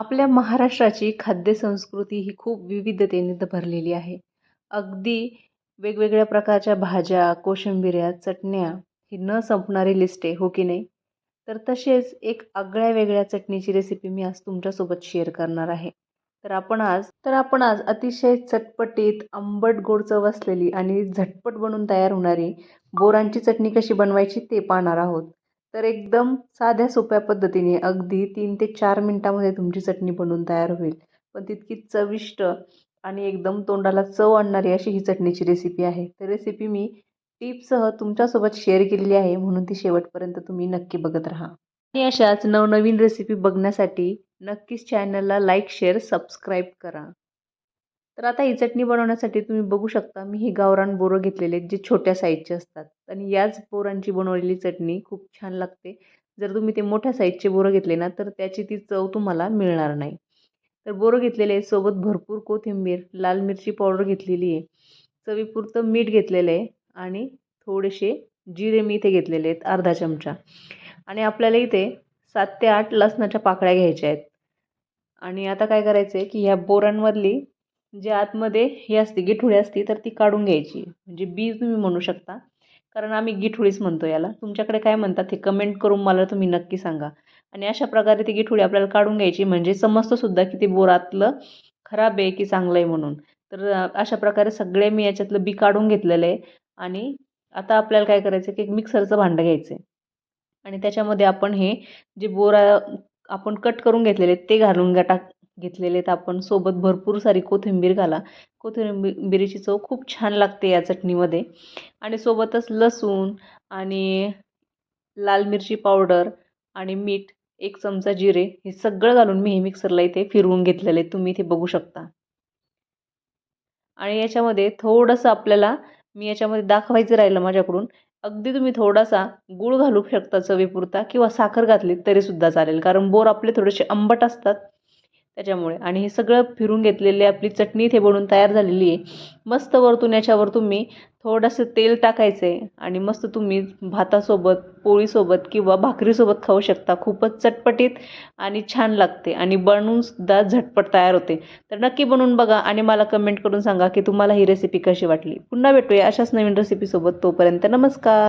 आपल्या महाराष्ट्राची खाद्यसंस्कृती ही खूप विविधतेने भरलेली आहे. अगदी वेगवेगळ्या प्रकारच्या भाज्या कोशिंबिऱ्या चटण्या ही न संपणारी लिस्ट आहे हो की नाही? तर तसेच एक आगळ्या वेगळ्या चटणीची रेसिपी मी आज तुमच्यासोबत शेअर करणार आहे. तर आपण आज तर आपण आज अतिशय चटपटीत आंबट गोड चव असलेली आणि झटपट बनून तयार होणारी बोरांची चटणी कशी बनवायची ते पाहणार आहोत. तर एकदम साध्या सोप्या पद्धतीने अगदी तीन ते चार मिनटामध्ये तुमची चटणी बनवून तयार होईल. पण तितकी चविष्ट आणि एकदम तोंडाला चव आणणारी अशी ही चटणीची रेसिपी आहे. तर रेसिपी मी टिपसह तुमच्यासोबत शेअर केलेली आहे. म्हणून ती शेवटपर्यंत तुम्ही नक्की बघत राहा. आणि अशाच नवनवीन रेसिपी बघण्यासाठी नक्कीच चॅनलला लाईक शेअर सबस्क्राईब करा. तर आता ही चटणी बनवण्यासाठी तुम्ही बघू शकता मी हे गावरान बोरं घेतलेले आहेत जे छोट्या साईजचे असतात. आणि याच बोरांची बनवलेली चटणी खूप छान लागते. जर तुम्ही ते मोठ्या साईजचे बोरं घेतले ना तर त्याची ती चव तुम्हाला मिळणार नाही. तर बोरं घेतलेले आहे सोबत भरपूर कोथिंबीर लाल मिरची पावडर घेतलेली आहे चवीपुरतं मीठ घेतलेलं आहे आणि थोडेसे जिरे मी इथे घेतलेले आहेत अर्धा चमचा. आणि आपल्याला इथे सात ते आठ लसणाच्या पाकळ्या घ्यायच्या आहेत. आणि आता काय करायचं आहे की ह्या बोरांमधली जे आतमध्ये हे असते गिठुळी असते तर ती काढून घ्यायची. म्हणजे बी तुम्ही म्हणू शकता. कारण आम्ही गिठुळीच म्हणतो याला. तुमच्याकडे काय म्हणतात हे कमेंट करून मला तुम्ही नक्की सांगा. आणि अशा प्रकारे ती गिठुळी आपल्याला काढून घ्यायची. म्हणजे समजतंसुद्धा की ते बोरातलं खराब आहे की चांगलं आहे म्हणून. तर अशा प्रकारे सगळे मी याच्यातलं बी काढून घेतलेलं आहे. आणि आता आपल्याला काय करायचं की एक मिक्सरचं भांडं घ्यायचं आहे आणि त्याच्यामध्ये आपण हे जे बोरा आपण कट करून घेतलेले ते घालून घ्या टाक घेतलेले आहेत. आपण सोबत भरपूर सारी कोथिंबीर घाला. कोथिंबीरीची चव खूप छान लागते या चटणीमध्ये. आणि सोबतच लसूण आणि लाल मिरची पावडर आणि मीठ एक चमचा जिरे हे सगळं घालून मी हे मिक्सरला इथे फिरवून घेतलेले तुम्ही इथे बघू शकता. आणि याच्यामध्ये थोडंसं आपल्याला मी याच्यामध्ये दाखवायचं राहिलं माझ्याकडून. अगदी तुम्ही थोडासा गूळ घालू शकता चवीपुरता किंवा साखर घातली तरीसुद्धा चालेल. कारण बोर आपले थोडेसे आंबट असतात. त्याच्यामुळे. आणि हे सगळं फिरून घेतलेले आपली चटणी इथे बनवून तयार झालेली आहे. मस्त वरतून याच्यावर तुम्ही थोडंसं तेल टाकायचं आहे आणि मस्त तुम्ही भातासोबत पोळीसोबत किंवा भाकरीसोबत खाऊ शकता. खूपच चटपटीत आणि छान लागते आणि बनवूनसुद्धा झटपट तयार होते. तर नक्की बनवून बघा आणि मला कमेंट करून सांगा की तुम्हाला ही रेसिपी कशी वाटली. पुन्हा भेटूया अशाच नवीन रेसिपीसोबत तोपर्यंत नमस्कार.